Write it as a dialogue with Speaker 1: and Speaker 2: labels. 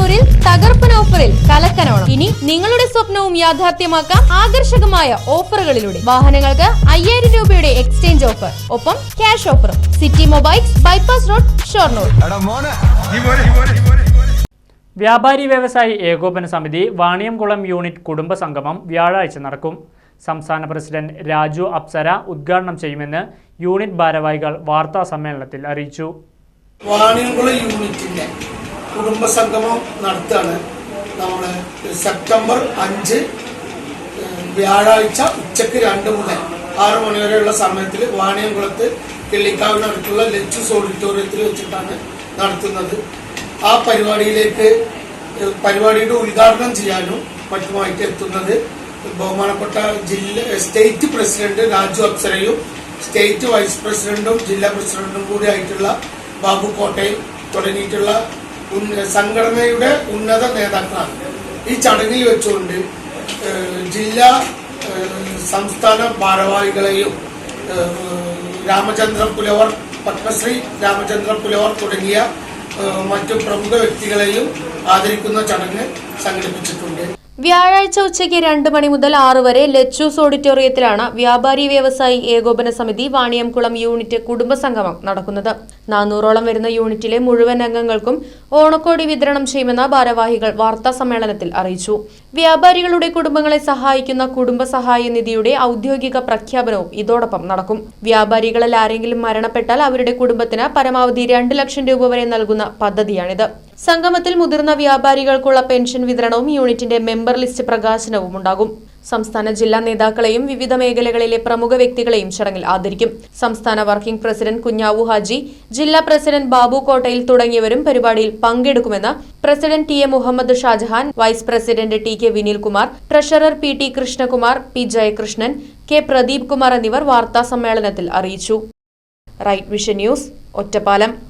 Speaker 1: ഷൊർണൂരിൽ തകർപ്പൻ ഓഫറിൽ കലക്കനോണം. ഇനി നിങ്ങളുടെ സ്വപ്നവും യാഥാർത്ഥ്യമാക്കാം ആകർഷകമായ ഓഫറുകളിലൂടെ. വാഹനങ്ങൾക്ക് അയ്യായിരം രൂപയുടെ എക്സ്ചേഞ്ച് ഓഫർ. ഒപ്പം ക്യാഷ് ഓഫറും. City mobiles bypass road Shoranur.
Speaker 2: വ്യാപാരി വ്യവസായി ഏകോപന സമിതി വാണിയംകുളം യൂണിറ്റ് കുടുംബ സംഗമം വ്യാഴാഴ്ച നടക്കും. സംസ്ഥാന പ്രസിഡന്റ് രാജു അപ്സര ഉദ്ഘാടനം ചെയ്യുമെന്ന് യൂണിറ്റ് ഭാരവാഹികൾ വാർത്താ സമ്മേളനത്തിൽ അറിയിച്ചു.
Speaker 3: വാണിയംകുളം യൂണിറ്റിന്റെ കുടുംബസംഗമം നടത്തുകയാണ് നമ്മൾ സെപ്റ്റംബർ അഞ്ച് വ്യാഴാഴ്ച ഉച്ചയ്ക്ക് രണ്ട് മുതൽ ആറ് മണിവരെയുള്ള സമയത്തിൽ വാണിയംകുളത്ത് കിള്ളിക്കാവിനടുത്തുള്ള ലെച്ചൂസ് ഓഡിറ്റോറിയത്തിൽ വെച്ചിട്ടാണ് നടത്തുന്നത്. ആ പരിപാടിയിലേക്ക് പരിപാടിയുടെ ഉദ്ഘാടനം ചെയ്യാനും മറ്റുമായിട്ട് എത്തുന്നത് ബഹുമാനപ്പെട്ട ജില്ല സ്റ്റേറ്റ് പ്രസിഡന്റ് രാജു അപ്സരയും സ്റ്റേറ്റ് വൈസ് പ്രസിഡന്റും ജില്ലാ പ്രസിഡന്റും കൂടി ആയിട്ടുള്ള ബാബു കോട്ടയം തുടങ്ങിയിട്ടുള്ള സംഘടനയുടെ ഉന്നത നേതാക്കളാണ്. ഈ ചടങ്ങിൽ വെച്ചുകൊണ്ട് ജില്ലാ സംസ്ഥാന ഭാരവാഹികളെയും രാമചന്ദ്ര പുലവർ പത്മശ്രീ രാമചന്ദ്ര പുലവർ തുടങ്ങിയ മറ്റു പ്രമുഖ വ്യക്തികളെയും ആദരിക്കുന്ന ചടങ്ങ് സംഘടിപ്പിച്ചിട്ടുണ്ട്.
Speaker 1: വ്യാഴാഴ്ച ഉച്ചയ്ക്ക് രണ്ട് മണി മുതൽ ആറ് വരെ ലച്ചൂസ് ഓഡിറ്റോറിയത്തിലാണ് വ്യാപാരി വ്യവസായി ഏകോപന സമിതി വാണിയംകുളം യൂണിറ്റ് കുടുംബസംഗമം നടക്കുന്നത്. നാനൂറോളം വരുന്ന യൂണിറ്റിലെ മുഴുവൻ അംഗങ്ങൾക്കും ഓണക്കോടി വിതരണം ചെയ്യുമെന്ന് ഭാരവാഹികൾ വാർത്താ സമ്മേളനത്തിൽ അറിയിച്ചു. വ്യാപാരികളുടെ കുടുംബങ്ങളെ സഹായിക്കുന്ന കുടുംബസഹായ നിധിയുടെ ഔദ്യോഗിക പ്രഖ്യാപനവും ഇതോടൊപ്പം നടക്കും. വ്യാപാരികളിൽ ആരെങ്കിലും മരണപ്പെട്ടാൽ അവരുടെ കുടുംബത്തിന് പരമാവധി രണ്ട് ലക്ഷം രൂപ വരെ നൽകുന്ന പദ്ധതിയാണിത്. സംഗമത്തിൽ മുതിർന്ന വ്യാപാരികൾക്കുള്ള പെൻഷൻ വിതരണവും യൂണിറ്റിന്റെ മെമ്പർ ലിസ്റ്റ് പ്രകാശനവും ഉണ്ടാകും. സംസ്ഥാന ജില്ലാ നേതാക്കളെയും വിവിധ മേഖലകളിലെ പ്രമുഖ വ്യക്തികളെയും ചടങ്ങിൽ ആദരിക്കും. സംസ്ഥാന വർക്കിംഗ് പ്രസിഡന്റ് കുഞ്ഞാവു ഹാജി ജില്ലാ പ്രസിഡന്റ് ബാബു കോട്ടയിൽ തുടങ്ങിയവരും പരിപാടിയിൽ പങ്കെടുക്കുമെന്ന് president T A Muhammad Shajahan vice president T K Vinilkumar treasurer P T Krishnakumar P Jayakrishnan K Pradeep Kumar എന്നിവർ വാർത്താ സമ്മേളനത്തിൽ അറിയിച്ചു. Right vision news Ottapalam.